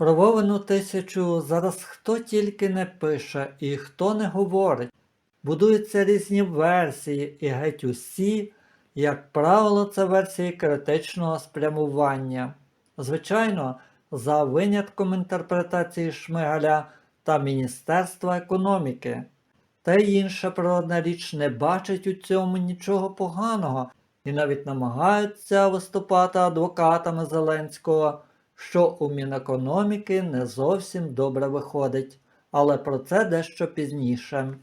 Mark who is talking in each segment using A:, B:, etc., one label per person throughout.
A: Про тисячу зараз хто тільки не пише і хто не говорить. Будуються різні версії, і геть усі, як правило, це версії критичного спрямування. Звичайно, за винятком інтерпретації Шмигаля та Міністерства економіки. Та й інша природна річ не бачить у цьому нічого поганого і навіть намагаються виступати адвокатами Зеленського, що у Мінекономіки не зовсім добре виходить, але про це дещо пізніше.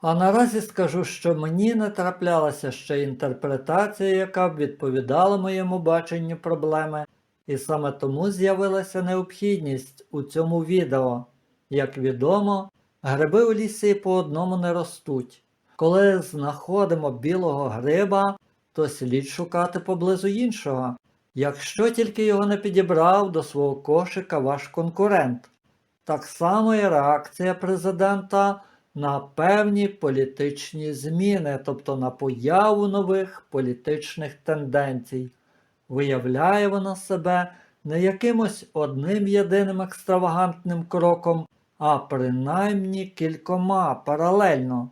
A: А наразі скажу, що мені не траплялася ще інтерпретація, яка б відповідала моєму баченню проблеми, і саме тому з'явилася необхідність у цьому відео. Як відомо, гриби у лісі по одному не ростуть. Коли знаходимо білого гриба, то слід шукати поблизу іншого, якщо тільки його не підібрав до свого кошика ваш конкурент. Так само і реакція президента на певні політичні зміни, тобто на появу нових політичних тенденцій. Виявляє вона себе не якимось одним єдиним екстравагантним кроком, а принаймні кількома паралельно.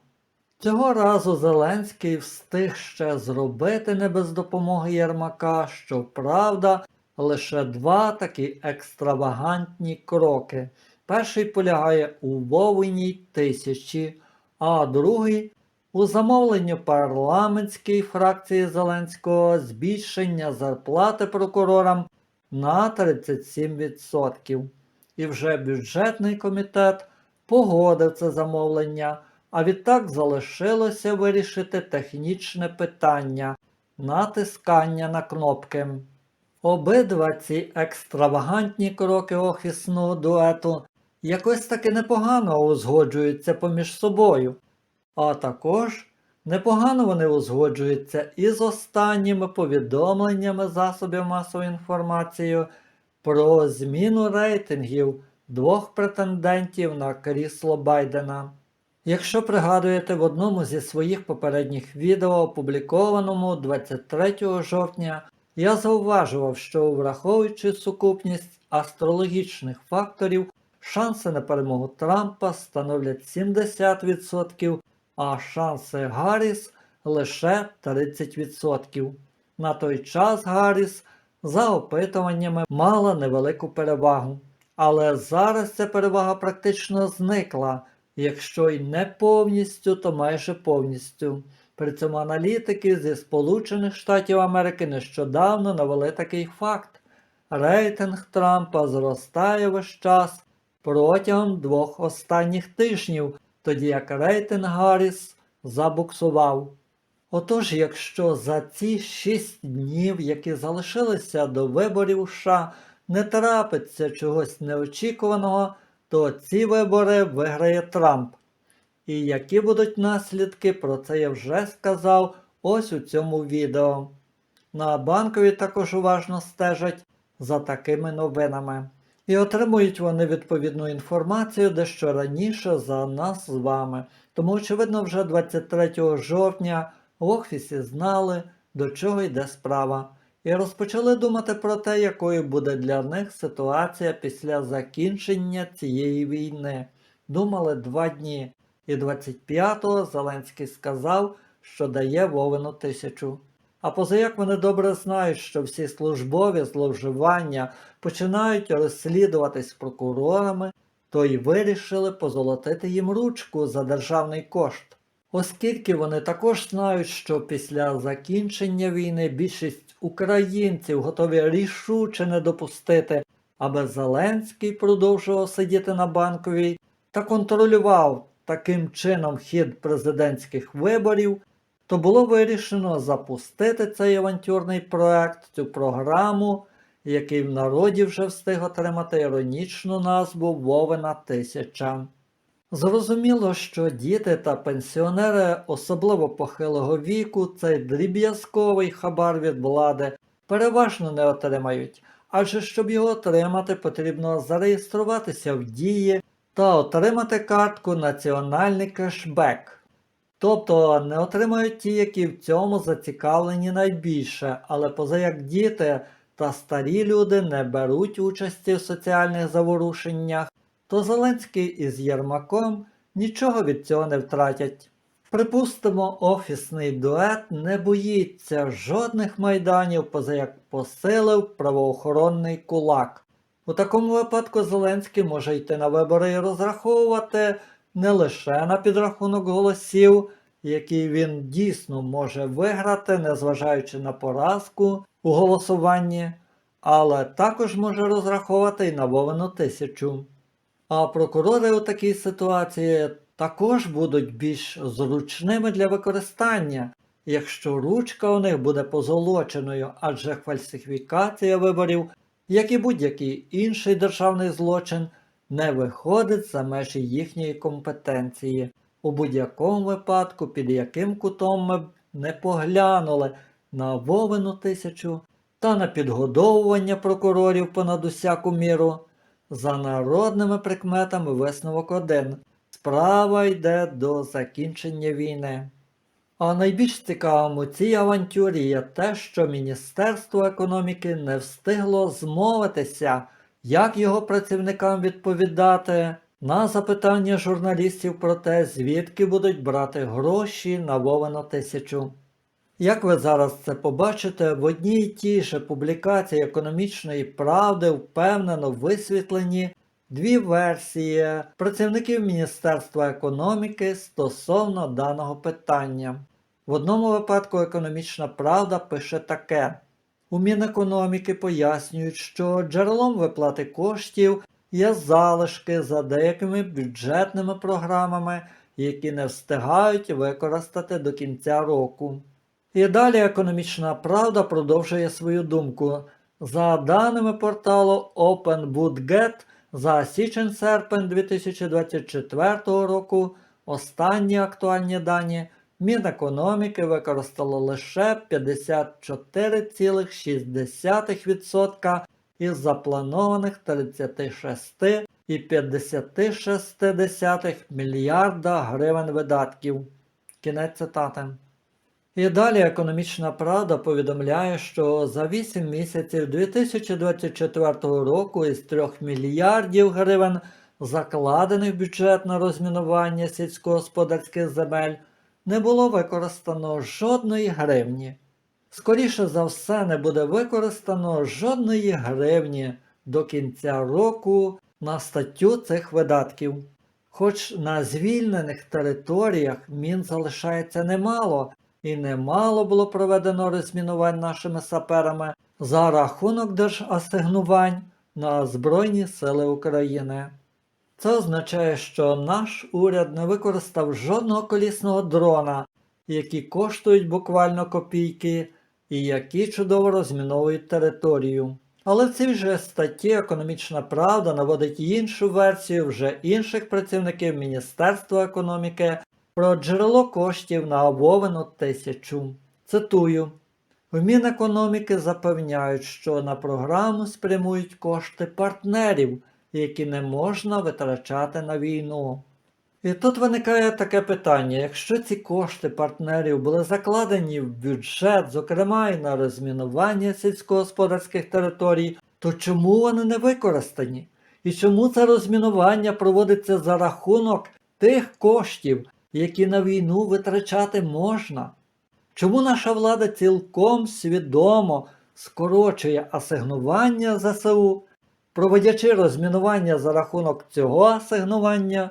A: Цього разу Зеленський встиг ще зробити не без допомоги Єрмака, щоправда, лише два такі екстравагантні кроки. Перший полягає у Вовиній тисячі, а другий у замовленню парламентської фракції Зеленського збільшення зарплати прокурорам на 37%. І вже бюджетний комітет погодив це замовлення, а відтак залишилося вирішити технічне питання натискання на кнопки. Обидва ці екстравагантні кроки офісного дуету якось таки непогано узгоджуються поміж собою, а також непогано вони узгоджуються із останніми повідомленнями засобів масової інформації про зміну рейтингів двох претендентів на крісло Байдена. Якщо пригадуєте в одному зі своїх попередніх відео, опублікованому 23 жовтня, я зауважував, що враховуючи сукупність астрологічних факторів, шанси на перемогу Трампа становлять 70%, а шанси Гарріс лише 30%. На той час Гарріс за опитуваннями мала невелику перевагу. Але зараз ця перевага практично зникла, якщо й не повністю, то майже повністю. При цьому аналітики зі Сполучених Штатів Америки нещодавно навели такий факт. Рейтинг Трампа зростає весь час протягом двох останніх тижнів, тоді як рейтинг Гарріс забуксував. Отож, якщо за ці шість днів, які залишилися до виборів США, не трапиться чогось неочікуваного, то ці вибори виграє Трамп. І які будуть наслідки, про це я вже сказав ось у цьому відео. На банкові також уважно стежать за такими новинами. І отримують вони відповідну інформацію дещо раніше за нас з вами. Тому, очевидно, вже 23 жовтня в офісі знали, до чого йде справа, і розпочали думати про те, якою буде для них ситуація після закінчення цієї війни. Думали два дні, і 25-го Зеленський сказав, що дає Вовину тисячу. А позаяк вони добре знають, що всі службові зловживання починають розслідуватись прокурорами, то й вирішили позолотити їм ручку за державний кошт. Оскільки вони також знають, що після закінчення війни більшість українців готові рішуче не допустити, аби Зеленський продовжував сидіти на банковій та контролював таким чином хід президентських виборів, то було вирішено запустити цей авантюрний проект, цю програму, який в народі вже встиг отримати іронічну назву Вовина Тисяча. Зрозуміло, що діти та пенсіонери, особливо похилого віку, цей дріб'язковий хабар від влади переважно не отримають, адже щоб його отримати, потрібно зареєструватися в дії та отримати картку Національний кешбек. Тобто не отримають ті, які в цьому зацікавлені найбільше, але позаяк діти та старі люди не беруть участі в соціальних заворушеннях, то Зеленський із Єрмаком нічого від цього не втратять. Припустимо, офісний дует не боїться жодних майданів, поза як посилив правоохоронний кулак. У такому випадку Зеленський може йти на вибори і розраховувати не лише на підрахунок голосів, який він дійсно може виграти, незважаючи на поразку у голосуванні, але також може розраховувати і на Вовину тисячу. А прокурори у такій ситуації також будуть більш зручними для використання, якщо ручка у них буде позолоченою, адже фальсифікація виборів, як і будь-який інший державний злочин, не виходить за межі їхньої компетенції. У будь-якому випадку, під яким кутом ми б не поглянули на Вовину тисячу та на підгодовування прокурорів понад усяку міру, за народними прикметами висновок один. Справа йде до закінчення війни. А найбільш цікавим у цій авантюрі є те, що Міністерство економіки не встигло змовитися, як його працівникам відповідати на запитання журналістів про те, звідки будуть брати гроші на Вовину тисячу. Як ви зараз це побачите, в одній і тій же публікації економічної правди впевнено висвітлені дві версії працівників Міністерства економіки стосовно даного питання. В одному випадку економічна правда пише таке. У Мінекономіки пояснюють, що джерелом виплати коштів є залишки за деякими бюджетними програмами, які не встигають використати до кінця року. І далі економічна правда продовжує свою думку. За даними порталу OpenBudget, за січень-серпень 2024 року останні актуальні дані Мінекономіки використало лише 54,6% із запланованих 36,56 мільярда гривень видатків. Кінець цитати. І далі економічна правда повідомляє, що за 8 місяців 2024 року із 3 мільярдів гривень, закладених в бюджет на розмінування сільськогосподарських земель, не було використано жодної гривні. Скоріше за все, не буде використано жодної гривні до кінця року на статтю цих видатків. Хоч на звільнених територіях мін залишається немало, і немало було проведено розмінувань нашими саперами за рахунок держасигнувань на Збройні Сили України. Це означає, що наш уряд не використав жодного колісного дрона, які коштують буквально копійки і які чудово розміновують територію. Але в цій же статті економічна правда наводить іншу версію вже інших працівників Міністерства економіки про джерело коштів на Вовину тисячу. Цитую. В Мінекономіки запевняють, що на програму спрямують кошти партнерів, які не можна витрачати на війну. І тут виникає таке питання: якщо ці кошти партнерів були закладені в бюджет, зокрема і на розмінування сільськогосподарських територій, то чому вони не використані? І чому це розмінування проводиться за рахунок тих коштів, які на війну витрачати можна? Чому наша влада цілком свідомо скорочує асигнування ЗСУ, проводячи розмінування за рахунок цього асигнування,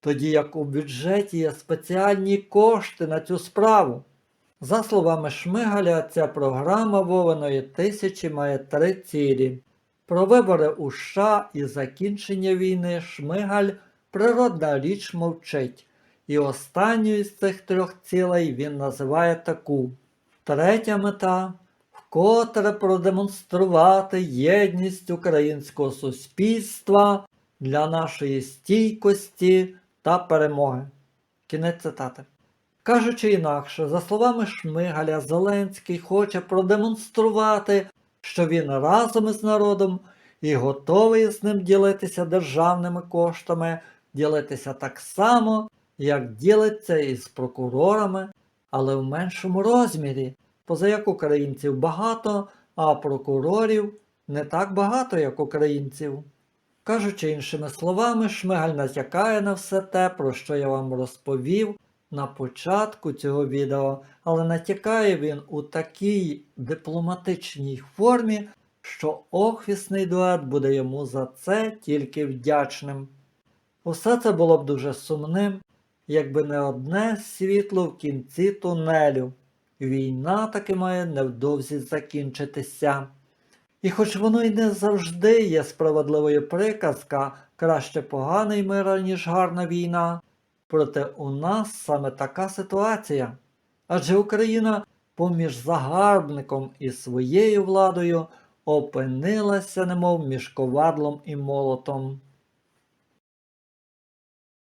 A: тоді як у бюджеті є спеціальні кошти на цю справу? За словами Шмигаля, ця програма Вовиної тисячі має три цілі. Про вибори у США і закінчення війни Шмигаль природна річ мовчить. І останньою з цих трьох цілей він називає таку. Третя мета вкотре продемонструвати єдність українського суспільства для нашої стійкості та перемоги. Кінець цитати. Кажучи інакше, за словами Шмигаля, Зеленський хоче продемонструвати, що він разом із народом і готовий з ним ділитися державними коштами, ділитися так само, як ділиться із прокурорами, але в меншому розмірі, поза як українців багато, а прокурорів не так багато, як українців. Кажучи іншими словами, Шмигаль натякає на все те, про що я вам розповів на початку цього відео, але натякає він у такій дипломатичній формі, що офісний дует буде йому за це тільки вдячним. Усе це було б дуже сумним, якби не одне світло в кінці тунелю. Війна таки має невдовзі закінчитися. І хоч воно й не завжди є справедливою приказка, краще поганий мир, ніж гарна війна, проте у нас саме така ситуація. Адже Україна поміж загарбником і своєю владою опинилася немов між ковадлом і молотом.